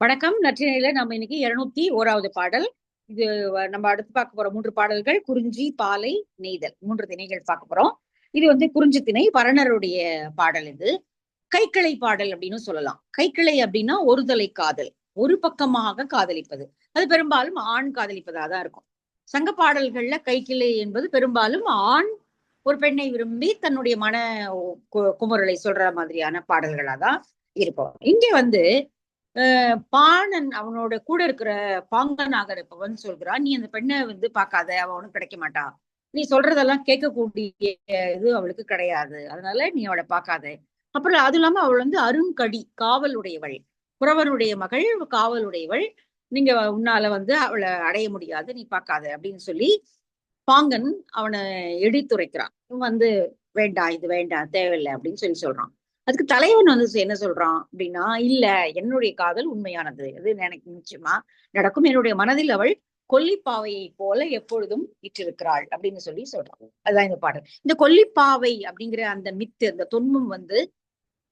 வணக்கம். நற்றினையில நம்ம இன்னைக்கு இருநூத்தி ஓராவது பாடல். இது நம்ம அடுத்து பார்க்க போற மூன்று பாடல்கள் குறிஞ்சி பாலை நெய்தல். மூன்று திணைகள் பார்க்க போறோம். இது வந்து குறிஞ்சி திணை பரணருடைய பாடல் இது. கைக்கிளை பாடல் அப்படின்னு சொல்லலாம். கைக்கிளை அப்படின்னா ஒரு தலை காதல் ஒரு பக்கமாக காதலிப்பது. அது பெரும்பாலும் ஆண் காதலிப்பதாக தான் இருக்கும். சங்க பாடல்கள்ல கைக்கிளை என்பது பெரும்பாலும் ஆண் ஒரு பெண்ணை விரும்பி தன்னுடைய மன கு- குமுறலை சொல்ற மாதிரியான பாடல்களாக தான் இருக்கும். இங்க வந்து பாணன் அவனோட கூட இருக்கிற பாங்கனாக இருப்பவன் சொல்கிறான் நீ அந்த பெண்ணை வந்து பார்க்காத அவன் உனக்கு கிடைக்க மாட்டா. நீ சொல்றதெல்லாம் கேட்கக்கூடிய இது அவளுக்கு கிடையாது. அதனால நீ அவளை பார்க்காத. அப்புறம் அது இல்லாம அவள் வந்து அருங்கடி காவலுடையவள். புறவனுடைய மகள் காவலுடையவள். நீங்க உன்னால வந்து அவளை அடைய முடியாது நீ பார்க்காத அப்படின்னு சொல்லி பாங்கன் அவனை எடுத்துரைக்கிறான். இவன் வந்து வேண்டாம் இது வேண்டாம் தேவையில்லை அப்படின்னு சொல்லி சொல்றான். அதுக்கு தலைவன் வந்து என்ன சொல்றான் அப்படின்னா இல்ல என்னுடைய காதல் உண்மையானது. அது எனக்கு நிச்சயமா நடக்கும். என்னுடைய மனதில் அவள் கொல்லிப்பாவையை போல எப்பொழுதும் இட்டிருக்கிறாள் அப்படின்னு சொல்லி சொல்றான். அதுதான் இந்த பாடல். இந்த கொல்லிப்பாவை அப்படிங்கிற அந்த மித்து அந்த தொன்மம் வந்து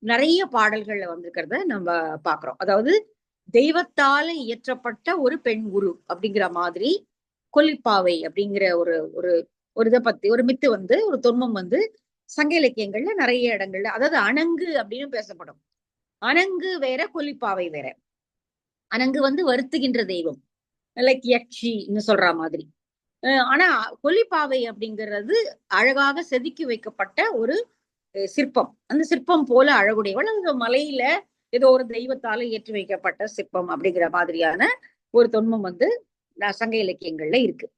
நிறைய பாடல்கள்ல வந்திருக்கிறத நம்ம பாக்குறோம். அதாவது தெய்வத்தால இயற்றப்பட்ட ஒரு பெண் குரு அப்படிங்கிற மாதிரி கொல்லிப்பாவை அப்படிங்கிற ஒரு ஒரு ஒரு இதை பத்தி ஒரு மித்து வந்து ஒரு தொன்மம் வந்து சங்க இலக்கியங்கள்ல நிறைய இடங்கள்ல அதாவது அணங்கு அப்படின்னு பேசப்படும். அணங்கு வேற கொல்லிப்பாவை வேற. அணங்கு வந்து வருத்துகின்ற தெய்வம். லைக் யக்ஷின்னு சொல்ற மாதிரி. ஆனா கொல்லிப்பாவை அப்படிங்கிறது அழகாக செதுக்கி வைக்கப்பட்ட ஒரு சிற்பம். அந்த சிற்பம் போல அழகுடையவள். அந்த மலையில ஏதோ ஒரு தெய்வத்தால ஏற்றி வைக்கப்பட்ட சிற்பம் அப்படிங்கிற மாதிரியான ஒரு தொன்மம் வந்து சங்க இலக்கியங்கள்ல இருக்கு.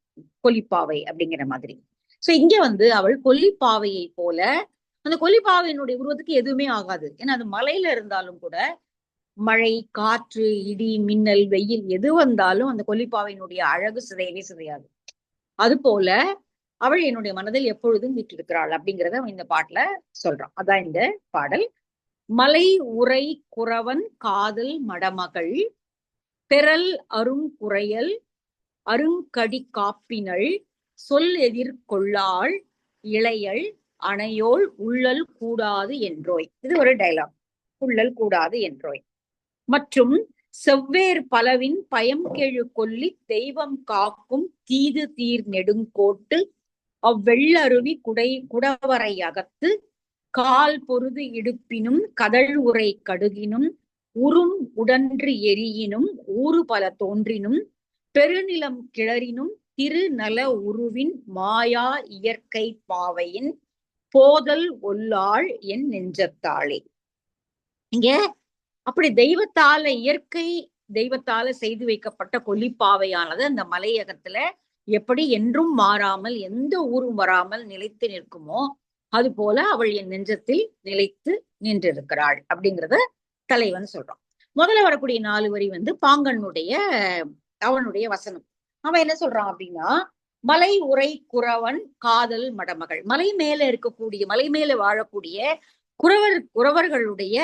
கொலிப்பாவை அப்படிங்கிற மாதிரி. சோ இங்க வந்து அவள் கொல்லிப்பாவையை போல அந்த கொல்லிப்பாவையினுடைய உருவத்துக்கு எதுவுமே ஆகாது. ஏன்னா அது மலையில இருந்தாலும் கூட மழை காற்று இடி மின்னல் வெயில் எது வந்தாலும் அந்த கொல்லிப்பாவையினுடைய அழகு சிதையவே சிதையாது. அது போல அவள் என்னுடைய மனதில் எப்பொழுதும் வீட்டிருக்கிறாள் அப்படிங்கறத அவன் இந்த பாட்டுல சொல்றான். அதான் இந்த பாடல். மலை உரை குறவன் காதல் மடமகள் பெறல் அருங்குறையல் அருங்கடி காப்பினள் சொல் எதிர்கொள்ளாள் இளையள் அணையோள் உள்ளல் கூடாது என்றோய். இது ஒரு டைலாக் உள்ளல் கூடாது என்றோய். மற்றும் செவ்வேர் பலவின் பயம் கெழு கொல்லி தெய்வம் காக்கும் தீது தீர் நெடுங்கோட்டு அவ்வெள்ளருவி குடை குடவரை அகத்து கால் பொருது இடுப்பினும் கதழ் உரை கடுகினும் உறும் உடன்று எரியினும் ஊறு பல தோன்றினும் பெருநிலம் கிளறினும் திருநல உருவின் மாயா இயற்கை பாவையின் போதல் ஒல்லாள் என் நெஞ்சத்தாளே இங்க அப்படி தெய்வத்தால இயற்கை தெய்வத்தால செய்து வைக்கப்பட்ட கொல்லிப்பாவையானது அந்த மலையகத்துல எப்படி என்றும் மாறாமல் எந்த ஊரும் வராமல் நிலைத்து நிற்குமோ அது போல அவள் என் நெஞ்சத்தில் நிலைத்து நின்றிருக்கிறாள் அப்படிங்கிறத தலைவன் சொல்றான். முதல்ல வரக்கூடிய நாலு வரி வந்து பாங்கனுடைய அவனுடைய வசனம். அவன் என்ன சொல்றான் அப்படின்னா மலை உரை குறவன் காதல் மடமகள். மலை மேல இருக்கக்கூடிய மலை மேல வாழக்கூடிய குறவர் குறவர்களுடைய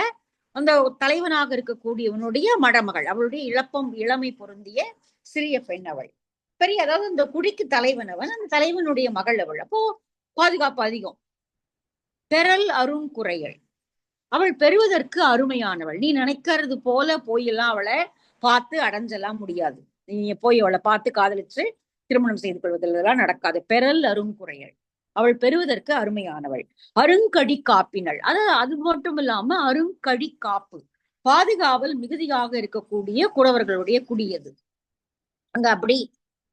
அந்த தலைவனாக இருக்கக்கூடியவனுடைய மடமகள். அவளுடைய இழப்பம் இளமை பொருந்திய சிறிய பெண் அவள். பெரிய அதாவது இந்த குடிக்கு தலைவன் அவன் அந்த தலைவனுடைய மகள் அவள். அப்போ பாதுகாப்பு அதிகம். பெறல் அருங்குறையல் அவள் பெறுவதற்கு அருமையானவள். நீ நினைக்கிறது போல போயெல்லாம் அவளை பார்த்து அடைஞ்சலாம் முடியாது. நீ போய் அவளை பார்த்து காதலிச்சு திருமணம் செய்து கொள்வதெல்லாம் நடக்காது. பெறல் அருங்குறையல் அவள் பெறுவதற்கு அருமையானவள். அருங்கடி காப்பினள். அதாவது அது மட்டும் இல்லாம அருங்கடி காப்பு. பாதுகாவல் மிகுதியாக இருக்கக்கூடிய குறவர்களுடைய குடியது. அங்க அப்படி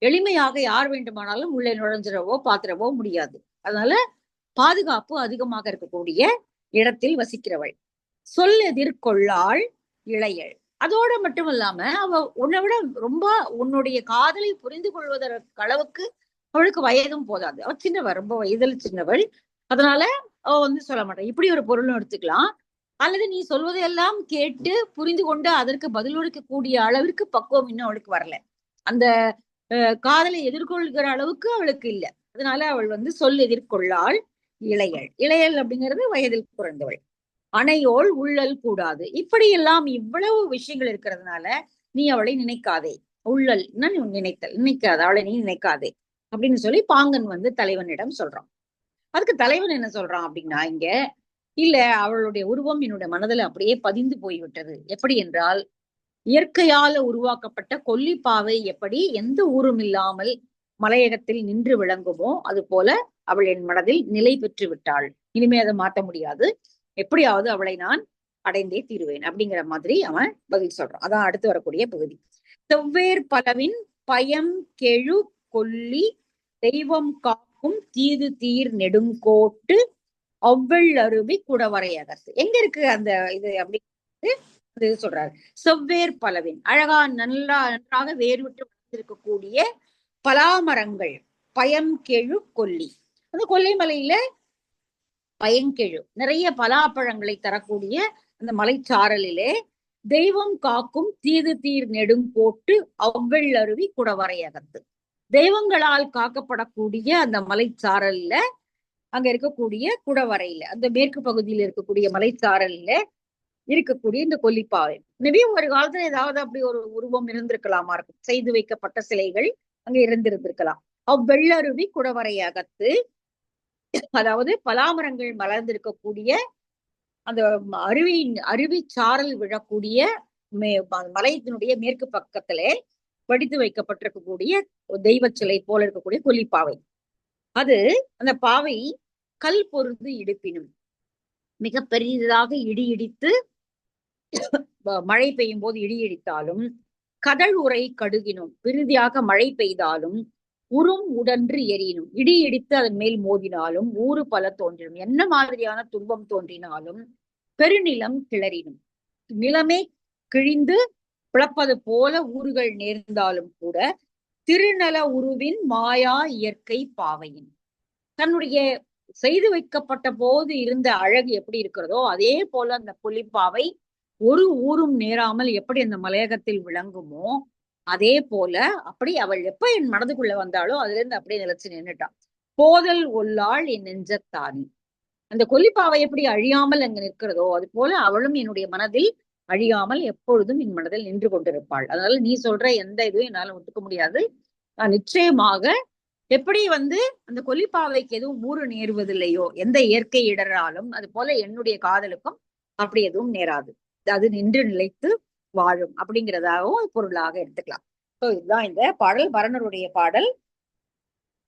எளிமையாக யார் வேண்டுமானாலும் உள்ளே நுழைஞ்சிடவோ பாத்திரவோ முடியாது. அதனால பாதுகாப்பு அதிகமாக இருக்கக்கூடிய இடத்தில் வசிக்கிறவள். சொல் எதிர்கொள்ளாள் இளையள். அதோட மட்டும் இல்லாம அவ உன்னை விட ரொம்ப உன்னுடைய காதலை புரிந்து கொள்வதற்கு அளவுக்கு அவளுக்கு வயதும் போதாது. அவ சின்னவள் ரொம்ப வயதில் சின்னவள். அதனால அவ வந்து சொல்ல மாட்டான் இப்படி ஒரு பொருளும் எடுத்துக்கலாம். அல்லது நீ சொல்வதையெல்லாம் கேட்டு புரிந்து கொண்டு அதற்கு பதில் கூடிய அளவிற்கு பக்குவம் இன்னும் அவளுக்கு வரல. அந்த அஹ், காதலை எதிர்கொள்கிற அளவுக்கு அவளுக்கு இல்ல. அதனால அவள் வந்து சொல் எதிர்கொள்ளாள் இளையள். இளையள் அப்படிங்கிறது வயதில் குறைந்தவள் அணையோள் உள்ளல் கூடாது. இப்படியெல்லாம் இவ்வளவு விஷயங்கள் இருக்கிறதுனால நீ அவளை நினைக்காதே. உள்ளல் நீ நினைத்தல்? நினைக்காத. அவளை நீ நினைக்காதே. அப்படின்னு சொல்லி பாங்கன் வந்து தலைவனிடம் சொல்றான். அதுக்கு தலைவன் என்ன சொல்றான் அப்படின்னா இங்க இல்ல அவளுடைய உருவம் என்னுடைய மனதில் அப்படியே பதிந்து போய்விட்டது. எப்படி என்றால் இயற்கையால உருவாக்கப்பட்ட கொல்லிப்பாவை எப்படி எந்த ஊரும் இல்லாமல் மலையகத்தில் நின்று விளங்குமோ அது போல அவள் என் மனதில் நிலை பெற்று விட்டாள். இனிமே அதை மாத்த முடியாது. எப்படியாவது அவளை நான் அடைந்தே தீருவேன் அப்படிங்கிற மாதிரி அவன் பதில் சொல்றான். அதான் அடுத்து வரக்கூடிய பகுதி. செவ்வேர் பலவின் பயம் கெழு கொல்லி தெய்வம் காக்கும் தீது தீர் நெடுங்கோட்டு அவ்வள் அருவி குடவரையகத்து எங்க இருக்கு அந்த இது அப்படி சொல்றாரு. செவ்வேர் பலவின் அழகா நல்லா நன்றாக வேர்விட்டு வளர்ந்திருக்கக்கூடிய பலாமரங்கள் பயங்கெழு கொல்லி. அந்த கொல்லிமலையில பயங்கெழு நிறைய பலாப்பழங்களை தரக்கூடிய அந்த மலைச்சாரலிலே தெய்வம் காக்கும் தீது தீர் நெடும் போட்டு அவ்வள் அருவி குடவரையகத்து தெய்வங்களால் காக்கப்படக்கூடிய அந்த மலைச்சாரல்ல அங்க இருக்கக்கூடிய குடவரையில அந்த மேற்கு பகுதியில் இருக்கக்கூடிய மலைச்சாரல்ல இருக்கக்கூடிய இந்த கொல்லிப்பாவை. மேபி ஒரு காலத்துல ஏதாவது அப்படி ஒரு உருவம் இருந்திருக்கலாமா இருக்கும். செய்து வைக்கப்பட்ட சிலைகள் அங்க இருந்திருந்திருக்கலாம். அவ்வெள்ளருவி குடவரையகத்து அதாவது பலாமரங்கள் மலர்ந்திருக்கக்கூடிய அந்த அருவியின் அருவி சாரல் விழக்கூடிய மே மலையினுடைய மேற்கு பக்கத்திலே வடித்து வைக்கப்பட்டிருக்கக்கூடிய தெய்வ சிலை போல இருக்கக்கூடிய கொல்லிப்பாவை. அது அந்த பாவை கல் பொருந்து இடுப்பினும் மிக பெரியதாக இடி இடித்து மழை பெய்யும் போது இடி இடித்தாலும் கடல் உரை கடுகினும் விருதியாக மழை பெய்தாலும் உறும் உடன்று எரியினும் இடி இடித்து அதன் மேல் மோதினாலும் ஊறு பல தோன்றினும். என்ன மாதிரியான துன்பம் தோன்றினாலும் பெருநிலம் கிளறினும். நிலமே கிழிந்து பிளப்பது போல ஊர்கள் நேர்ந்தாலும் கூட திருநல உருவின் மாயா இயற்கை பாவையின். தன்னுடைய செய்து வைக்கப்பட்ட போது இருந்த அழகு எப்படி இருக்கிறதோ அதே போல அந்த புலிப்பாவை ஒரு ஊரும் நேராமல் எப்படி அந்த மலையகத்தில் விளங்குமோ அதே போல அப்படி அவள் எப்ப என் மனதுக்குள்ள வந்தாலோ அதுல இருந்து அப்படியே நிலைச்சு நின்னுட்டான் போதல் ஒல்லாள் என் நெஞ்சத்தானி அந்த கொல்லிப்பாவை எப்படி அழியாமல் அங்க நிற்கிறதோ அது போல அவளும் என்னுடைய மனதில் அழியாமல் எப்பொழுதும் என் மனதில் நின்று கொண்டிருப்பாள். அதனால நீ சொல்ற எந்த இதுவும் என்னால ஒத்துக்க முடியாது. நான் நிச்சயமாக எப்படி வந்து அந்த கொல்லிப்பாவைக்கு எதுவும் ஊறு நேருவதில்லையோ எந்த இயற்கை இடராலும் அது போல என்னுடைய காதலுக்கும் அப்படி எதுவும் நேராது. அது நின்று நிலைத்து வாழும் அப்படிங்கிறதாகவும் பொருளாக எடுத்துக்கலாம். ஸோ இதுதான் இந்த பாடல். பரணருடைய பாடல்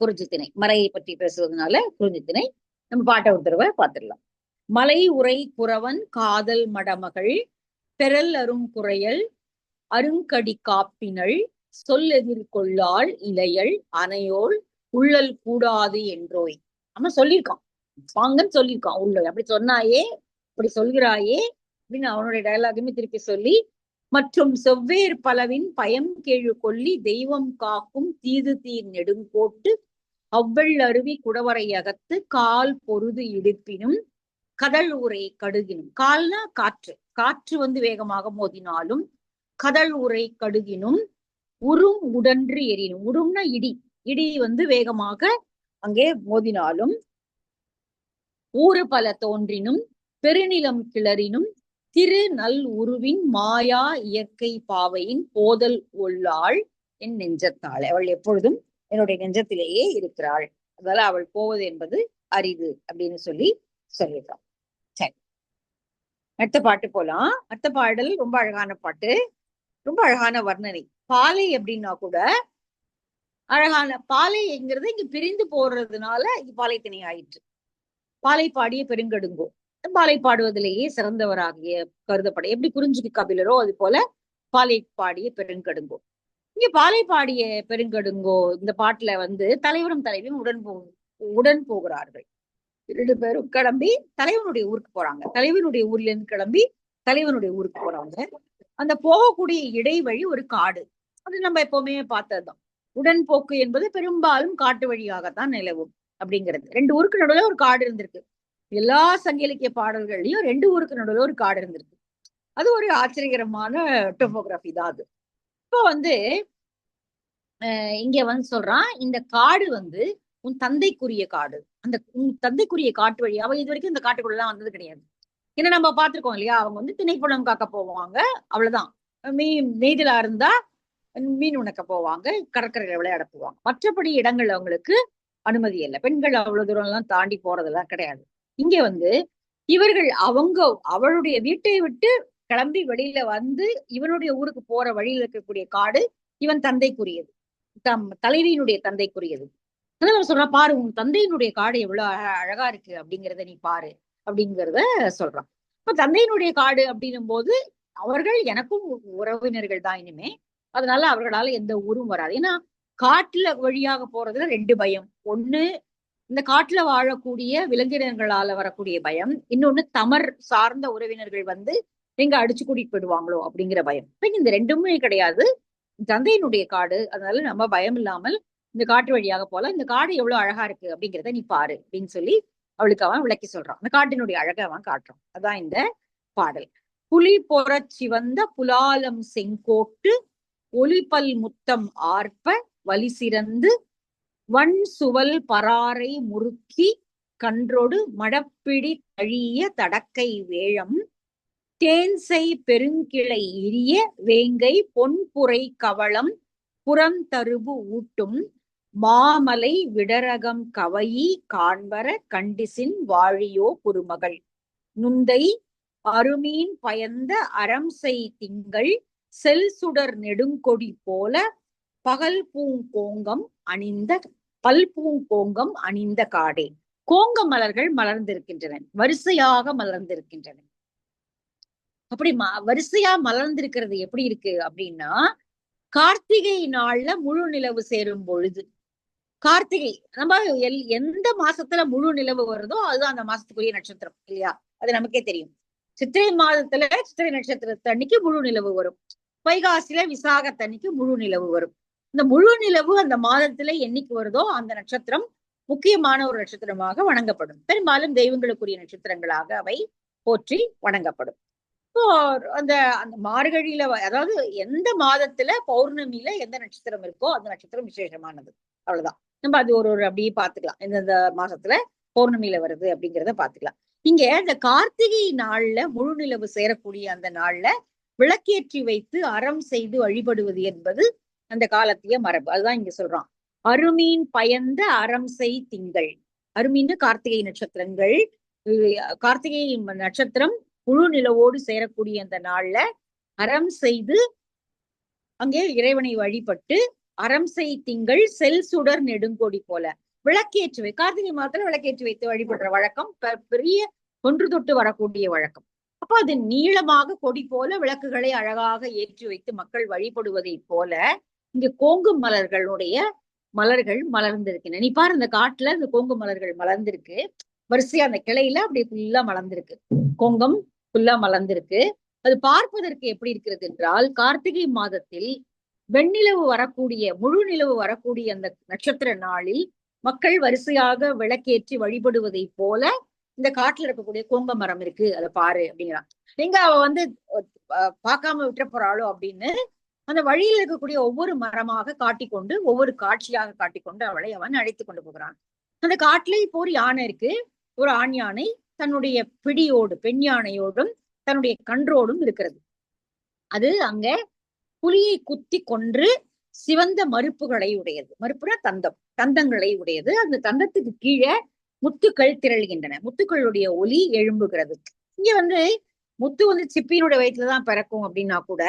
குறிஞ்சித்திணை மலையை பற்றி பேசுவதனால குறிஞ்சித்திணை நம்ம பாட்டை ஒரு தடவை பார்த்துடலாம். மலை உரை குறவன் காதல் மடமகள் பெறல் அரும் குறையல் அருங்கடி காப்பினள் சொல் எதிர்கொள்ளாள் இலையள் அணையோள் உள்ளல் கூடாது என்றோய். நம்ம சொல்லியிருக்கான் வாங்கன்னு சொல்லியிருக்கான் உள்ள அப்படி சொன்னாயே இப்படி சொல்கிறாயே அப்படின்னு அவனுடைய டயலாகுமே திருப்பி சொல்லி மற்றும் செவ்வேறு பலவின் பயம் கேழு கொல்லி தெய்வம் காக்கும் தீது தீர் நெடுங்கோட்டு அவ்வள் அருவி குடவரை அகத்து கால் பொருது இடுப்பினும் கதல் உரை கடுகினும். கால்னா காற்று. காற்று வந்து வேகமாக மோதினாலும் கதல் உரை கடுகினும் உரும் உடன்று எரினும் உரும்னா இடி. இடி வந்து வேகமாக அங்கே மோதினாலும் ஊறு பல தோன்றினும் பெருநிலம் கிளறினும் திரு நல் உருவின் மாயா இயற்கை பாவையின் போதல் உள்ளாள் என் நெஞ்சத்தாள் அவள் எப்பொழுதும் என்னுடைய நெஞ்சத்திலேயே இருக்கிறாள். அதனால அவள் போவது என்பது அரிது அப்படின்னு சொல்லி சொல்லியிருக்கான். சரி. அடுத்த பாட்டு போலாம். அடுத்த பாடல் ரொம்ப அழகான பாட்டு. ரொம்ப அழகான வர்ணனை. பாலை அப்படின்னா கூட அழகான பாலைங்கிறது இங்க பிரிந்து போடுறதுனால இங்க பாலை தனி ஆயிற்று பாலை பாடிய பெருங்கடுங்கோ. பாலை பாடுவதிலேயே சிறந்தவராகிய கருதப்பட எப்படி குறிஞ்சிக்கு கபிலரோ அது போல பாலை பாடிய பெருங்கடுங்கோ. இங்க பாலை பாடிய பெருங்கடுங்கோ இந்த பாட்டுல வந்து தலைவரும் தலைவியும் உடன் போ உடன் போகிறார்கள். இரண்டு பேரும் கிளம்பி தலைவனுடைய ஊருக்கு போறாங்க. தலைவனுடைய ஊர்ல இருந்து கிளம்பி தலைவனுடைய ஊருக்கு போறாங்க அந்த போகக்கூடிய இடைவழி ஒரு காடு. அது நம்ம எப்பவுமே பார்த்ததுதான். உடன்போக்கு என்பது பெரும்பாலும் காட்டு வழியாகத்தான் நிலவும் அப்படிங்கிறது. ரெண்டு ஊருக்கு நடுவில் ஒரு காடு இருந்திருக்கு. எல்லா சங்க இலக்கிய பாடல்கள்லயும் ரெண்டு ஊருக்கு நடுவில் ஒரு காடு இருந்திருக்கு. அது ஒரு ஆச்சரியகரமான டொமோகிராஃபி தான் அது. இப்போ வந்து இங்க வந்து சொல்றான் இந்த காடு வந்து உன் தந்தைக்குரிய காடு. அந்த உன் தந்தைக்குரிய காட்டு வழி. அவ இது வரைக்கும் இந்த காட்டுக்குள்ள எல்லாம் வந்தது கிடையாது. ஏன்னா நம்ம பார்த்திருக்கோம் இல்லையா? அவங்க வந்து திணைப்புலம் காக்க போவாங்க அவ்வளவுதான். மீன் நெய்தலா இருந்தா மீன் உணக்க போவாங்க கடற்கரையில விளையாட போவாங்க. மற்றபடி இடங்கள் அவங்களுக்கு அனுமதி இல்லை. பெண்கள் அவ்வளவு தூரம் எல்லாம் தாண்டி போறதெல்லாம் கிடையாது. இங்க வந்து இவர்கள் அவங்க அவளுடைய வீட்டை விட்டு கிளம்பி வெளியில வந்து இவனுடைய ஊருக்கு போற வழியில இருக்கக்கூடிய காடு இவன் தந்தைக்குரியது. தம் தலைவியினுடைய தந்தைக்குரியது. அதனால சொல்றான் பாரு உன் தந்தையினுடைய காடு எவ்வளவு அழகா இருக்கு அப்படிங்கிறத நீ பாரு அப்படிங்கிறத சொல்றான். இப்ப தந்தையினுடைய காடு அப்படின்னும் போது அவர்கள் எனக்கும் உறவினர்கள் தான் இனிமே. அதனால அவர்களால எந்த ஊரும் வராது. ஏன்னா காட்டுல வழியாக போறதுல ரெண்டு பயம். ஒண்ணு இந்த காட்டுல வாழக்கூடிய விலங்கினங்களால வரக்கூடிய பயம். இன்னொன்னு தமர் சார்ந்த உறவினர்கள் வந்து எங்க அடிச்சு கூட்டிட்டு போயிடுவாங்களோ அப்படிங்கிற பயம். இந்த ரெண்டுமே கிடையாது. தந்தையினுடைய காடு அதனால நம்ம பயம் இல்லாமல் இந்த காட்டு வழியாக போல இந்த காடு எவ்வளவு அழகா இருக்கு அப்படிங்கிறத நீ பாரு அப்படின்னு சொல்லி அவளுக்கு அவன் விளக்கி சொல்றான். அந்த காட்டினுடைய அழகை அவன் காட்டுறான். அதான் இந்த பாடல். புலி புரட்சி வந்த புலாலம் செங்கோட்டு ஒளிபல் முத்தம் ஆர்ப்ப வலி சிறந்து வன் சுவல் பராரை முறுக்கி கன்றொடு மடப்பிடி தழிய தடக்கை வேழம் தேன்சை பெருங்கிளை இரிய வேங்கை பொன்புரை கவளம் புறந்தருபு ஊட்டும் மாமலை விடரகம் கவையி காண்பர கண்டிசின் வாழியோ குருமகள். நுந்தை அருமீன் பயந்த அறம் செய் திங்கள் செல் சுடர் நெடுங்கொடி போல பகல் பூங்கோங்கம் அணிந்த பல் பூங்கோங்கம் அணிந்த காடே. கோங்க மலர்கள் மலர்ந்திருக்கின்றன வரிசையாக மலர்ந்திருக்கின்றன. அப்படி ம வரிசையா மலர்ந்திருக்கிறது எப்படி இருக்கு அப்படின்னா கார்த்திகை நாள்ல முழு நிலவு சேரும் பொழுது. கார்த்திகை நம்ம எல் எந்த மாசத்துல முழு நிலவு வருதோ அதுதான் அந்த மாசத்துக்குரிய நட்சத்திரம் இல்லையா? அது நமக்கே தெரியும். சித்திரை மாதத்துல சித்திரை நட்சத்திரத்தன்னைக்கு முழு நிலவு வரும். வைகாசியில விசாகத்தன்னைக்கு முழு நிலவு வரும். இந்த முழு நிலவு அந்த மாதத்துல என்னைக்கு வருதோ அந்த நட்சத்திரம் முக்கியமான ஒரு நட்சத்திரமாக வணங்கப்படும். பெரும்பாலும் தெய்வங்களுக்குரிய நட்சத்திரங்களாக அவை போற்றி வணங்கப்படும். இப்போ அந்த அந்த மார்கழியில அதாவது எந்த மாதத்துல பௌர்ணமியில எந்த நட்சத்திரம் இருக்கோ அந்த நட்சத்திரம் விசேஷமானது. அவ்வளவுதான். நம்ம அது ஒரு ஒரு அப்படியே பாத்துக்கலாம் எந்தெந்த மாசத்துல பௌர்ணமியில வருது அப்படிங்கிறத பாத்துக்கலாம் இங்க இந்த கார்த்திகை நாள்ல முழு நிலவு சேரக்கூடிய அந்த நாள்ல விளக்கேற்றி வைத்து அறம் செய்து வழிபடுவது என்பது அந்த காலத்திய மரபு. அதுதான் இங்க சொல்றான். அருமீன் பயந்த அறம் செய் திங்கள். அருமீன் கார்த்திகை நட்சத்திரங்கள் கார்த்திகை நட்சத்திரம் முழு நிலவோடு சேரக்கூடிய அந்த நாள்ல அறம் செய்து அங்கே இறைவனை வழிபட்டு அறம் செய் திங்கள் செல் சுடர் நெடுங்கொடி போல. விளக்கேற்றி வை கார்த்திகை மாதத்துல விளக்கேற்றி வைத்து வழிபடுற வழக்கம் பெரிய ஒன்று தொட்டு வரக்கூடிய வழக்கம். அப்ப அது நீளமாக கொடி போல விளக்குகளை அழகாக ஏற்றி வைத்து மக்கள் வழிபடுவதை போல இங்க கோங்கு மலர்களுடைய மலர்கள் மலர்ந்திருக்கின்றன நீ பாரு இந்த காட்டுல இந்த கோங்கு மலர்கள் மலர்ந்திருக்கு. வரிசையா அந்த கிளையில அப்படியே ஃபுல்லா மலர்ந்திருக்கு. கோங்கம் ஃபுல்லா மலர்ந்திருக்கு. அது பார்ப்பதற்கு எப்படி இருக்கிறது என்றால் கார்த்திகை மாதத்தில் வெண்ணிலவு வரக்கூடிய முழு நிலவு வரக்கூடிய அந்த நட்சத்திர நாளில் மக்கள் வரிசையாக விளக்கேற்றி வழிபடுவதை போல இந்த காட்டுல இருக்கக்கூடிய கோங்க மரம் இருக்கு. அதை பாரு அப்படிங்கிறான். எங்க அவ வந்து பார்க்காம விட்டுற போறாளோ அப்படின்னு அந்த வழியில் இருக்கக்கூடிய ஒவ்வொரு மரமாக காட்டிக்கொண்டு ஒவ்வொரு காட்சியாக காட்டிக்கொண்டு அவளை அவன் அழைத்து கொண்டு போகிறான். அந்த காட்டுல இப்போ ஒரு யானை இருக்கு. ஒரு ஆண் யானை தன்னுடைய பிடியோடு பெண் யானையோடும் தன்னுடைய கன்றோடும் இருக்கிறது. அது அங்க புலியை குத்தி கொன்று சிவந்த மறுப்புகளை உடையது. மறுப்புனா தந்தம். தந்தங்களை உடையது. அந்த தந்தத்துக்கு கீழே முத்துக்கள் திரள்கின்றன. முத்துக்களுடைய ஒலி எழும்புகிறது. இங்க வந்து முத்து வந்து சிப்பியினுடைய வயிற்றுலதான் பிறக்கும் அப்படின்னா கூட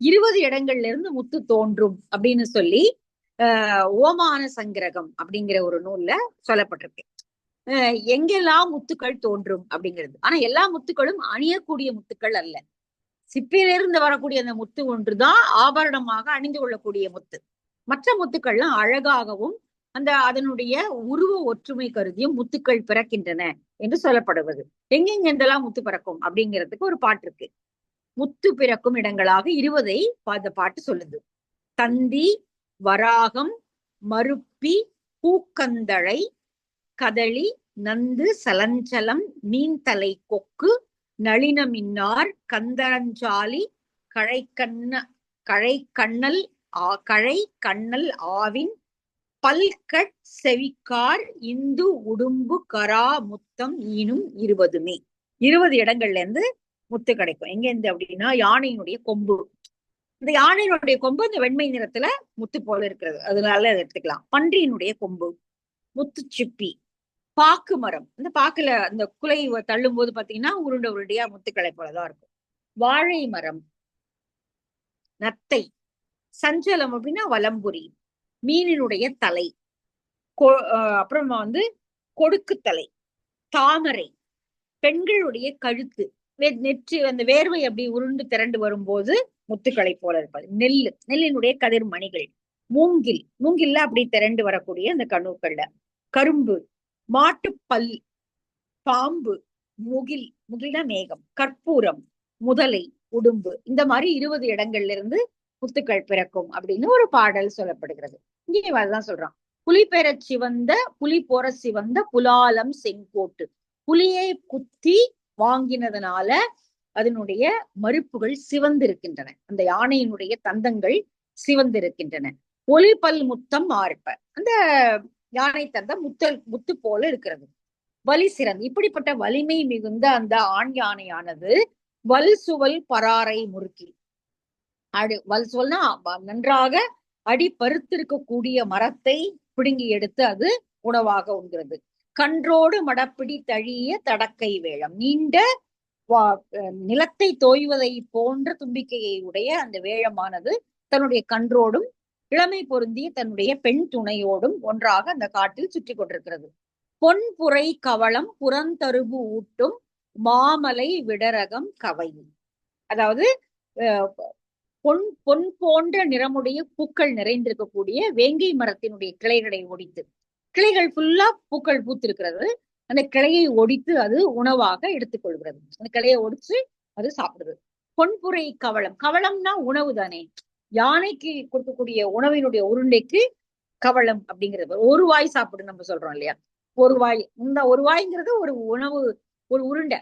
இருபது இடங்கள்ல இருந்து முத்து தோன்றும் அப்படின்னு சொல்லி ஆஹ் ஓமான சங்கிரகம் அப்படிங்கிற ஒரு நூல்ல சொல்லப்பட்டிருக்கு. அஹ் எங்கெல்லாம் முத்துக்கள் தோன்றும் அப்படிங்கிறது. ஆனா எல்லா முத்துக்களும் அணியக்கூடிய முத்துக்கள் அல்ல. சிப்பிலிருந்து வரக்கூடிய அந்த முத்து ஒன்றுதான் ஆபரணமாக அணிந்து கொள்ளக்கூடிய முத்து. மற்ற முத்துக்கள்லாம் அழகாகவும் அந்த அதனுடைய உருவ ஒற்றுமை கருதியும் முத்துக்கள் பிறக்கின்றன என்று சொல்லப்படுவது. எங்கெங்கெந்தெல்லாம் முத்து பிறக்கும் அப்படிங்கிறதுக்கு ஒரு பாட்டு இருக்கு. முத்து பிறக்கும் இடங்களாக இருவதை அந்த பாட்டு சொல்லுது. தந்தி வராகம் மருப்பி பூக்கந்தழை கதளி நந்து சலஞ்சலம் மீன்தலை கொக்கு நளினமின்னார் கந்தரஞ்சாலி கழைக்கண்ண கழைக்கண்ணல் ஆ கழை கண்ணல் ஆவின் பல்கட் செவிக்கார் இந்து உடும்பு கரா முத்தம் ஈனும் இருபதுமே இருபது இடங்கள்ல இருந்து முத்து கிடைக்கும். எங்க இருந்து அப்படின்னா யானையினுடைய கொம்பு. இந்த யானையினுடைய கொம்பு இந்த வெண்மை நிறத்துல முத்து போல இருக்கிறது. அதனால அதை எடுத்துக்கலாம். பன்றியினுடைய கொம்பு முத்து சிப்பி பாக்கு மரம். இந்த பாக்குல அந்த குலை தள்ளும் போது பாத்தீங்கன்னா உருண்டை உருண்டையா முத்துக்களை போலதான் இருக்கும். வாழை மரம் நத்தை சஞ்சலம் அப்படின்னா வலம்புரி மீனினுடைய தலை அப்புறமா வந்து கொடுக்கு தலை தாமரை பெண்களுடைய கழுத்து நெற்றி அந்த வேர்வை அப்படி உருண்டு திரண்டு வரும்போது முத்துக்களை போல இருப்பது. நெல் நெல்லினுடைய கதிர் மணிகள் மூங்கில் மூங்கில்ல அப்படி திரண்டு வரக்கூடிய அந்த கணுக்கள்ல. கரும்பு மாட்டுப்பல் பாம்பு முகில் முகில்னா மேகம் கற்பூரம் முதலை உடும்பு இந்த மாதிரி இருபது இடங்கள்ல இருந்து முத்துக்கள் பிறக்கும் அப்படின்னு ஒரு பாடல் சொல்லப்படுகிறது. இங்கே அதுதான் சொல்றான். புலி பெற சிவந்த புலி போற சிவந்த புலாலம் செங்கோட்டு. புலியை குத்தி வாங்கினதுனால அதனுடைய மறுப்புகள் சிவந்திருக்கின்றன. அந்த யானையினுடைய தந்தங்கள் சிவந்திருக்கின்றன. ஒலி பல் முத்தம் ஆர்ப்ப அந்த யானை தந்தம் முத்தல் முத்து போல இருக்கிறது. வலி சிறந்து இப்படிப்பட்ட வலிமை மிகுந்த அந்த ஆண் யானையானது வல் சுவல் பராரை முறுக்கி. அடு வல் சுவல்னா நன்றாக அடி பருத்திருக்கக்கூடிய மரத்தை பிடுங்கி எடுத்து அது உணவாக உண்கிறது. கன்றோடு மடப்பிடி தழிய தடக்கை வேளம் நீண்ட நிலத்தை தோய்வதை போன்ற தும்பிக்கையை உடைய அந்த வேழமானது தன்னுடைய கன்றோடும் இளமை பொருந்திய தன்னுடைய பெண் துணையோடும் ஒன்றாக அந்த காட்டில் சுற்றி கொண்டிருக்கிறது. பொன்புரை கவளம் புறந்தருபு ஊட்டும் மாமலை விடரகம் கவை. அதாவது பொன் பொன் போன்ற நிறமுடைய பூக்கள் நிறைந்திருக்கக்கூடிய வேங்கை மரத்தினுடைய கிளைகளை ஒடித்து கிளைகள் ஃபுல்லா பூக்கள் பூத்திருக்கிறது. அந்த கிளையை ஒடித்து அது உணவாக எடுத்துக்கொள்கிறது. அந்த கிளையை ஒடிச்சு அது சாப்பிடுது. பொன்புரை கவளம். கவளம்னா உணவு தானே. யானைக்கு கொடுக்கக்கூடிய உணவினுடைய உருண்டைக்கு கவளம் அப்படிங்கிறது. ஒரு வாய் சாப்பிடு நம்ம சொல்றோம் இல்லையா? ஒரு வாய். இந்த ஒரு வாய்ங்கிறது ஒரு உணவு ஒரு உருண்டை.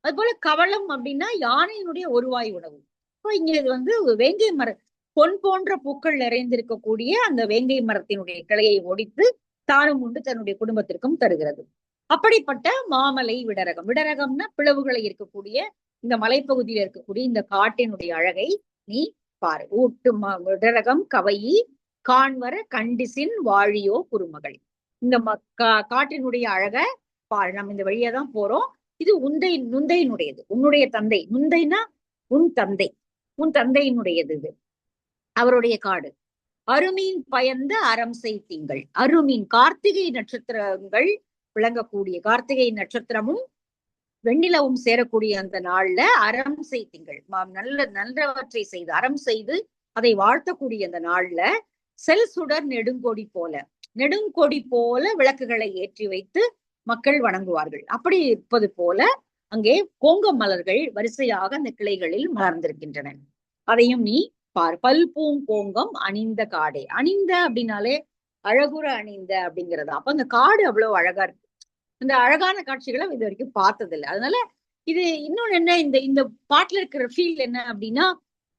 அது போல கவளம் அப்படின்னா யானையினுடைய ஒரு வாய் உணவு. இப்போ இங்க இது வந்து வேங்கை மர பொன் போன்ற பூக்கள் நிறைந்திருக்கக்கூடிய அந்த வேங்கை மரத்தினுடைய கிளையை ஒடித்து தானும் உண்டு தன்னுடைய குடும்பத்திற்கும் தருகிறது. அப்படிப்பட்ட மாமலை விடரகம். விடரகம்னா பிளவுகளை இருக்கக்கூடிய இந்த மலைப்பகுதியில் இருக்கக்கூடிய இந்த காட்டினுடைய அழகை நீ பாரு. ஊட்டு விடரகம் கவையி காண்வர கண்டிசின் வாழியோ குறுமகள். இந்த காட்டினுடைய அழக பாரு. நம்ம இந்த வழியா தான் போறோம். இது உந்தை நுந்தையினுடையது. உன்னுடைய தந்தை. நுந்தைனா உன் தந்தை. உன் தந்தையினுடையது இது. அவருடைய காடு. அருமீன் பயந்த அறம் செய்தீங்கள். அருமீன் கார்த்திகை நட்சத்திரங்கள் விளங்கக்கூடிய கார்த்திகை நட்சத்திரமும் வெண்ணிலவும் சேரக்கூடிய அந்த நாள்ல அறம் செய்தீங்கள். நல்ல நல்லவற்றை செய்து அறம் செய்து அதை வாழ்த்தக்கூடிய அந்த நாள்ல செல் சுடர் நெடுங்கொடி போல நெடுங்கொடி போல விளக்குகளை ஏற்றி வைத்து மக்கள் வணங்குவார்கள். அப்படி இருப்பது போல அங்கே கோங்க மலர்கள் வரிசையாக அந்த கிளைகளில் மலர்ந்திருக்கின்றன. அதையும் நீ பார் பல் பூங்கோங்கம் அணிந்த காடே. அணிந்த அப்படின்னாலே அழகுற அணிந்த அப்படிங்கிறது. அப்ப அந்த காடு அவ்வளவு அழகா இருக்கு. அந்த அழகான காட்சிகளை இது வரைக்கும் பார்த்ததில்லை. அதனால இது இன்னொன்னு என்ன இந்த இந்த பாட்டுல இருக்கிற ஃபீல் என்ன அப்படின்னா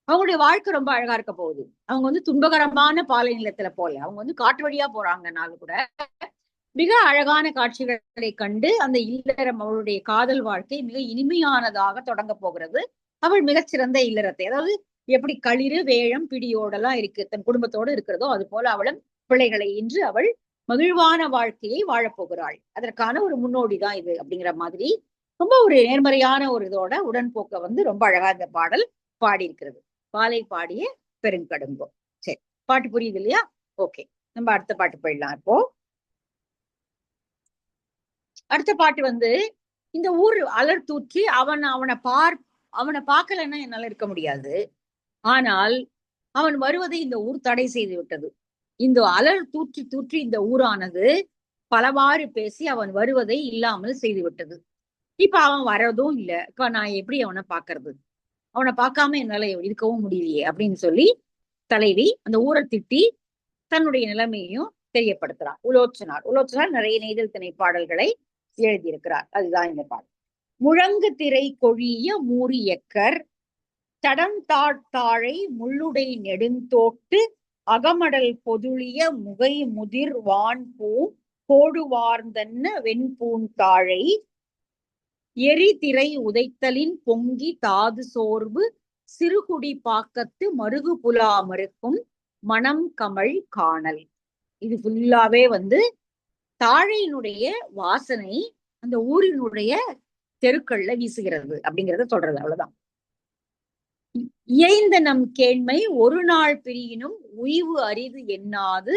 அவங்களுடைய வாழ்க்கை ரொம்ப அழகா இருக்க போகுது. அவங்க வந்து துன்பகரமான பாலை நிலத்துல போல. அவங்க வந்து காட்டு வழியா போறாங்கனாலும் கூட மிக அழகான காட்சிகளை கண்டு அந்த இல்லறம் அவளுடைய காதல் வாழ்க்கை மிக இனிமையானதாக தொடங்க போகிறது. அவள் மிகச்சிறந்த இல்லறத்தை. அதாவது எப்படி களிறு வேழம் பிடியோடெல்லாம் இருக்கு தன் குடும்பத்தோடு இருக்கிறதோ அது போல அவளும் பிள்ளைகளை இன்று அவள் மகிழ்வான வாழ்க்கையை வாழப்போகிறாள் அதற்கான ஒரு முன்னோடி தான் இது அப்படிங்கிற மாதிரி ரொம்ப ஒரு நேர்மறையான ஒரு இதோட உடன்போக்க வந்து ரொம்ப அழகா இந்த பாடல் பாடி இருக்கிறது பாலை பாடிய பெருங்கடுங்கோ சரி பாட்டு புரியுது இல்லையா? ஓகே நம்ம அடுத்த பாட்டு போயிடலாம் இப்போ. அடுத்த பாட்டு வந்து இந்த ஊர் அலர் தூற்றி அவன் அவனை பார் அவனை பார்க்கலன்னா என்னால இருக்க முடியாது. ஆனால் அவன் வருவதை இந்த ஊர் தடை செய்து விட்டது இந்த அலர் தூற்றி தூற்றி இந்த ஊரானது பலவாறு பேசி அவன் வருவதை இல்லாமல் செய்து விட்டது இப்ப அவன் வரதும் இல்ல. இப்ப நான் எப்படி அவனை பாக்குறது அவனை பார்க்காம என்னால இருக்கவும் முடியலையே அப்படின்னு சொல்லி தலைவி அந்த ஊரை திட்டி தன்னுடைய நிலைமையையும் தெரியப்படுத்துறார் உலோச்சனார் உலோச்சனார் நிறைய நெய்தல் திணை பாடல்களை எழுதியிருக்கிறார். அதுதான் இந்த பாடல். முழங்கு திரை கொழிய மூரியக்கர் தடந்தாழ்த்தாழை முள்ளுடை நெடுந்தோட்டு அகமடல் பொதுளிய முகை முதிர் வான் பூ கோடுவார்ந்தன்ன வெண்பூந்தாழை எரி திரை உதைத்தலின் பொங்கி தாது சோர்வு சிறுகுடி பாக்கத்து மருகு புலாமருக்கும் மனம் கமல் காணல். இது ஃபுல்லாவே வந்து தாழையினுடைய வாசனை அந்த ஊரினுடைய தெருக்கள்ல வீசுகிறது அப்படிங்கறத சொல்றது அவ்வளவுதான். இயைந்த நம் கேண்மை ஒரு நாள் பிரியினும் உய்வு அரிது எண்ணாது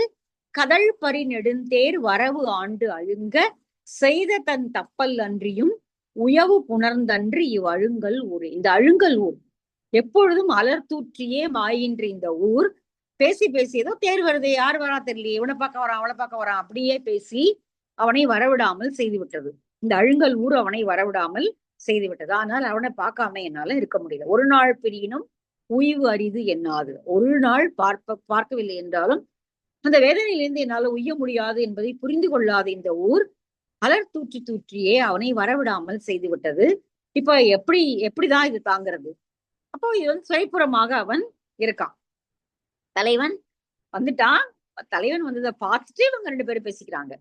கதழ் பறி நெடுந்தேர் வரவு ஆண்டு அழுங்க. செய்த தன் தப்பல் அன்றியும் உயவு புணர்ந்தன்று இவ் அழுங்கல் ஊர். இந்த அழுங்கல் ஊர். எப்பொழுதும் அலர்தூற்றியே மாயின்ற இந்த ஊர். பேசி பேசி ஏதோ தேர் வருது யார் வரா தெரியலையே. இவனை பார்க்க வரான் அவளை பார்க்க வரான். அப்படியே பேசி அவனை வரவிடாமல் செய்து விட்டது. இந்த அழுங்கல் ஊர் அவனை வரவிடாமல் செய்து விட்டது. ஆனால் அவனை பார்க்காம என்னால இருக்க முடியல. ஒரு நாள் பிரியினும் உய்வு அரிது என்னாது. ஒரு நாள் பார்ப்ப பார்க்கவில்லை என்றாலும் அந்த வேதனையிலிருந்து என்னால உய்ய முடியாது என்பதை புரிந்து கொள்ளாத இந்த ஊர் அலர் தூற்றி தூற்றியே அவனை வரவிடாமல் செய்து விட்டது. இப்ப எப்படி எப்படிதான் இது தாங்கிறது? அப்போ இது வந்து சுயப்புறமாக அவன் இருக்கான். தலைவன் வந்துட்டான். தலைவன் வந்ததை பார்த்துட்டு இவங்க ரெண்டு பேரும் பேசிக்கிறாங்க.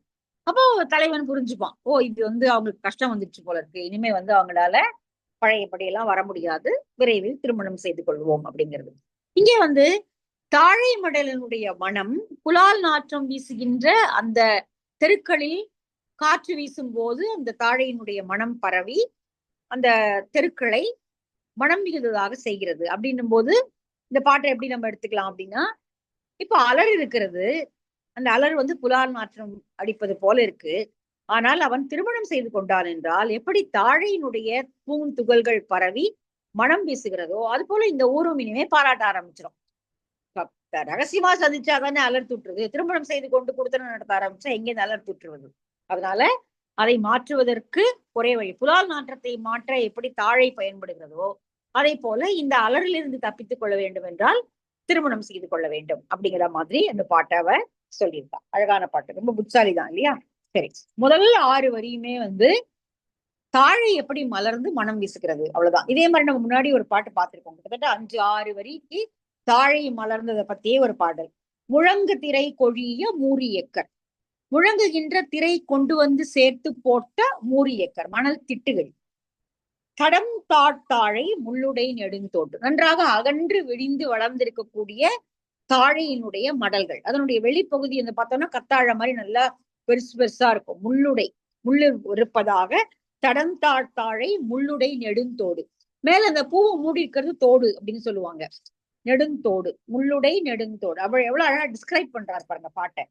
அப்போ தலைவன் புரிஞ்சுப்பான். ஓ இது வந்து அவங்களுக்கு கஷ்டம் வந்துருச்சு போல இருக்கு. இனிமே வந்து அவங்களால பழையபடியெல்லாம் வர முடியாது. விரைவில் திருமணம் செய்து கொள்வோம் அப்படிங்கிறது. இங்கே வந்து தாழை மடலனுடைய மனம் புலால் நாற்றம் வீசுகின்ற அந்த தெருக்களில் காற்று வீசும் போது அந்த தாழையினுடைய மனம் பரவி அந்த தெருக்களை மனம் மிகுந்ததாக செய்கிறது. அப்படின்னும் போது இந்த பாட்டை எப்படி நம்ம எடுத்துக்கலாம் அப்படின்னா இப்ப அலர் இருக்கிறது அந்த அலர் வந்து புலால் மாற்றம் அடிப்பது போல இருக்கு. ஆனால் அவன் திருமணம் செய்து கொண்டான் என்றால் எப்படி தாழையினுடைய பூந்துகள்கள் பரவி மனம் வீசுகிறதோ அது போல இந்த ஊரும் இனிமே பாராட்ட ஆரம்பிச்சிடும் ரகசியமா சந்திச்சா தானே அலர் தூற்றுறது திருமணம் செய்து கொண்டு கொடுத்தன நடத்த ஆரம்பிச்சா எங்கே அலர் தூற்றுவது? அதனால அதை மாற்றுவதற்கு ஒரே வழி புலால் நாற்றத்தை மாற்ற எப்படி தாழை பயன்படுகிறதோ அதே போல இந்த அலரிலிருந்து தப்பித்துக் கொள்ள வேண்டும் என்றால் திருமணம் செய்து கொள்ள வேண்டும். அப்படிங்கிற மாதிரி அந்த பாட்டை சொல்லியிருக்கா அழகான பாட்டு. ரொம்ப புட்சாலி தான் இல்லையா? சரி. முதல் ஆறு வரியுமே வந்து தாழை எப்படி மலர்ந்து மனம் வீசுகிறது? அவ்வளவுதான். இதே மாதிரி நம்ம முன்னாடி ஒரு பாட்டு பார்த்திருக்கோம் கிட்டத்தட்ட அஞ்சு ஆறு வரிக்கு தாழை மலர்ந்ததை பத்தியே ஒரு பாடல். முழங்கு திரை கொழிய மூரியக்கர் முழங்குகின்ற திரை கொண்டு வந்து சேர்த்து போட்ட மூரியக்கர் மணல் திட்டுகள். தடம் தாட்டாழை முள்ளுடை நெடுந்தோட்டு நன்றாக அகன்று விழிந்து வளர்ந்திருக்கக்கூடிய தாழையினுடைய மடல்கள். அதனுடைய வெளிப்பகுதி வந்து பார்த்தோம்னா கத்தாழ மாதிரி நல்லா பெருசு பெருசா இருக்கும். முள்ளுடை முள்ளு இருப்பதாக தடம் தாழை முள்ளுடை நெடுந்தோடு. மேல அந்த பூவை மூடி இருக்கிறது தோடு அப்படின்னு சொல்லுவாங்க. நெடுந்தோடு முள்ளுடை நெடுந்தோடு. அவள் எவ்வளவு அழகா டிஸ்கிரைப் பண்றாரு பாருங்க பாட்டை.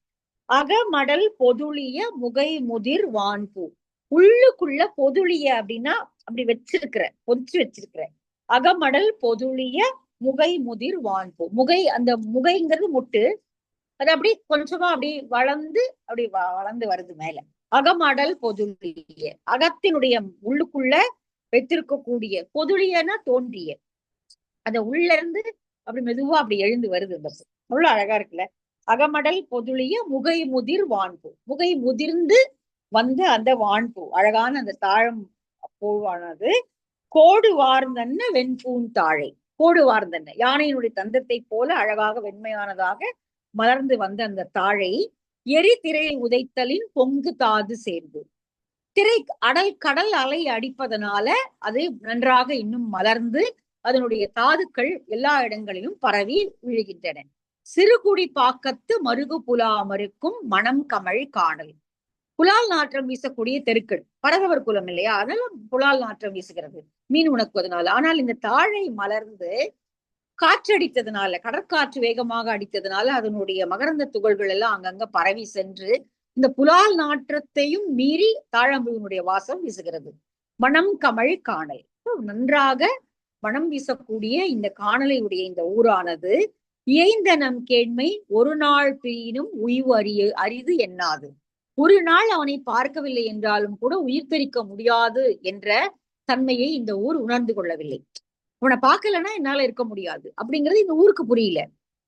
அகமடல் பொதுளிய முகை முதிர் வான்பூ. உள்ளுக்குள்ள பொதுளிய அப்படின்னா அப்படி வச்சிருக்கிற பொதிச்சு வச்சிருக்கிற. அகமடல் பொதுளிய முகை முதிர் வான்பூ. முகை அந்த முகைங்கிறது முட்டு. அது அப்படி கொஞ்சமா அப்படி வளர்ந்து அப்படி வளர்ந்து வருது மேல. அகமடல் பொதுளிய அகத்தினுடைய உள்ளுக்குள்ள வைத்திருக்கக்கூடிய பொதுளியனா தோன்றிய. அந்த உள்ள இருந்து அப்படி மெதுவா அப்படி எழுந்து வருது இந்த அவ்வளவு அழகா இருக்குல்ல? அகமடல் பொதுளிய முகை முதிர் வான்பு. முகை முதிர்ந்து வந்து அந்த வான்பு. அழகான அந்த தாழம் பூவானது. கோடு வார்ந்தன்ன வெண்பூன் தாழை. கோடு வார்ந்தன்ன யானையினுடைய தந்தத்தை போல அழகாக வெண்மையானதாக மலர்ந்து வந்த அந்த தாழை எரி திரையை உதைத்தலின் பொங்கு தாது சேர்ந்து. திரை அடல் கடல் அலை அடிப்பதனால அது நன்றாக இன்னும் மலர்ந்து அதனுடைய தாதுக்கள் எல்லா இடங்களிலும் பரவி விழுகின்றன. சிறுகுடி பாக்கத்து மருகு புலாமருக்கும் மணம் கமழ் காணல். புலால் நாற்றம் வீசக்கூடிய தெருக்கள். படகவர் குலம் இல்லையா? அதனால புலால் நாற்றம் வீசுகிறது. மீன் உணக்குவதனால. ஆனால் இந்த தாழை மலர்ந்து காற்றடித்ததுனால கடற்காற்று வேகமாக அடித்ததுனால அதனுடைய மகரந்த துகள்கள் எல்லாம் அங்கங்க பரவி சென்று இந்த புலால் நாற்றத்தையும் மீறி தாழம்புவினுடைய வாசம் வீசுகிறது. மணம் கமழ் காணல். நன்றாக மனம் வீசக்கூடிய இந்த காணலையுடைய இந்த ஊரானது இயைந்த நம் கேண்மை ஒரு நாள் பிரியினும் உய்வு அறிய அரிது எண்ணாது ஒரு நாள் அவனை பார்க்கவில்லை என்றாலும் கூட உயிர் தெரிக்க முடியாது என்ற தன்மையை இந்த ஊர் உணர்ந்து கொள்ளவில்லை. உன்னை பார்க்கலன்னா என்னால இருக்க முடியாது அப்படிங்கிறது இந்த ஊருக்கு புரியல.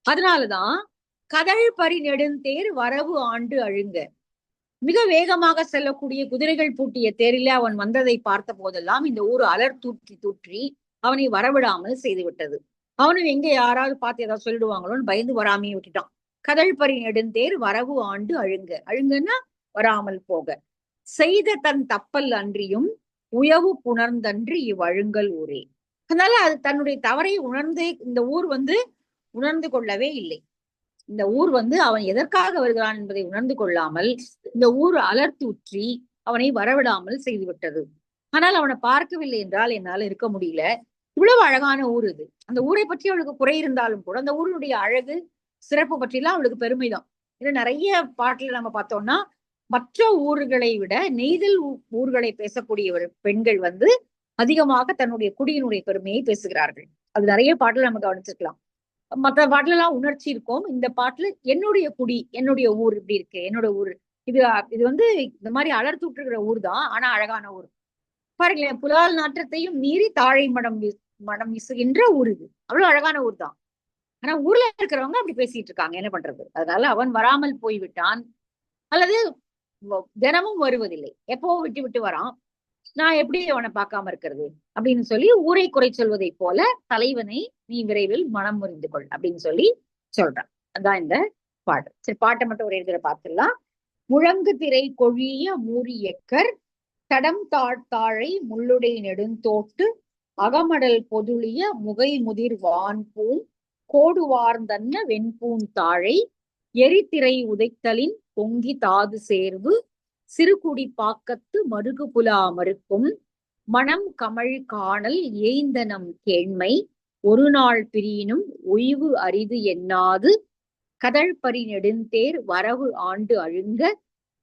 அதனாலதான் கதழ் பறி நெடுந்தேர் வரவு ஆண்டு அழுங்க. மிக வேகமாக செல்லக்கூடிய குதிரைகள் பூட்டிய தேரிலே அவன் வந்ததை பார்த்த போதெல்லாம் இந்த ஊர் அலர் தூற்றி தூற்றி அவனை வரவிடாமல் செய்து விட்டது. அவனும் எங்க யாராவது பார்த்து ஏதாவது சொல்லிடுவாங்களோன்னு பயந்து வராமையே விட்டுட்டான். கதழ் பறி நெடுந்தேர் வரவு ஆண்டு அழுங்க. அழுங்கன்னா வராமல் போக. செய்த தன் தப்பல் அன்றியும் உயவு புணர்ந்தன்று இவ்வழுங்கல் ஊரே. அதனால அது தன்னுடைய தவறை உணர்ந்தே இந்த ஊர் வந்து உணர்ந்து கொள்ளவே இல்லை. இந்த ஊர் வந்து அவன் எதற்காக வருகிறான் என்பதை உணர்ந்து கொள்ளாமல் இந்த ஊர் அலர்த்தூற்றி அவனை வரவிடாமல் செய்துவிட்டது. ஆனால் அவனை பார்க்கவில்லை என்றால் என்னால் இருக்க முடியல. இவ்வளவு அழகான ஊர் இது. அந்த ஊரை பற்றி அவளுக்கு குறை இருந்தாலும் கூட அந்த ஊரினுடைய அழகு சிறப்பு பற்றிலாம் அவளுக்கு பெருமைதான். இது நிறைய பாட்டுல நம்ம பார்த்தோம்னா மற்ற ஊர்களை விட நெய்தல் ஊ- ஊர்களை பேசக்கூடிய பெண்கள் வந்து அதிகமாக தன்னுடைய குடியினுடைய பெருமையை பேசுகிறார்கள். அது நிறைய பாட்டுல நம்ம கவனிச்சிருக்கலாம். மற்ற பாட்டுல எல்லாம் உணர்ச்சி இருக்கும். இந்த பாட்டுல என்னுடைய குடி என்னுடைய ஊர் இப்படி இருக்கு என்னோட ஊர். இது இது வந்து இந்த மாதிரி அலர் ஊர் தான் ஆனா அழகான ஊர். பாருங்களேன் புலால் நாற்றத்தையும் மீறி தாழை மடம் மடம் வீசுகின்ற ஊர் இது. அவ்வளவு அழகான ஊர் தான் ஆனா ஊர்ல இருக்கிறவங்க அப்படி பேசிட்டு இருக்காங்க. என்ன பண்றது? அதனால அவன் வராமல் போய்விட்டான். அல்லது தினமும் வருவதில்லை. எப்போ விட்டு விட்டு வரான். நான் எப்படி அவனை பார்க்காம இருக்கிறது? அப்படின்னு சொல்லி ஊரை குறை சொல்வதை போல தலைவனை நீ விரைவில் மனம் முறிந்து கொள் அப்படின்னு சொல்லி சொல்றான். அதான் இந்த பாட்டு சரி பாட்டை மட்டும் ஒரு இடத்துல பார்த்துடலாம். முழங்கு திரை கொழிய மூரியக்கர் தடம் தாழ்த்தாழை முள்ளுடை நெடுந்தோட்டு அகமடல் பொதுளிய முகை முதிர் வான்பூம் கோடுவார்ந்தன்ன வெண்பூன் தாழை எரித்திரை உதைத்தலின் பொங்கி தாது சேர்வு சிறுகுடி பாக்கத்து மருகு புலா மறுக்கும் மணம் கமழ் காணல் ஏய்ந்தனம் கேண்மை ஒரு நாள் பிரியினும் ஒய்வு அரிது எண்ணாது கதழ்பரி நெடுந்தேர் வரவு ஆண்டு அழுங்க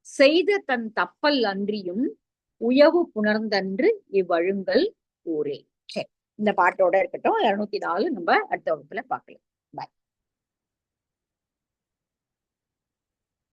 செய்த தன் தப்பல் அன்றியும் உயவு புணர்ந்தன்று இவ்வழுங்கல் ஊரே. சரி இந்த பாட்டோட இருக்கட்டும். இருநூத்தி நாலு நம்ம அடுத்த வகுப்புல பார்க்கலாம்.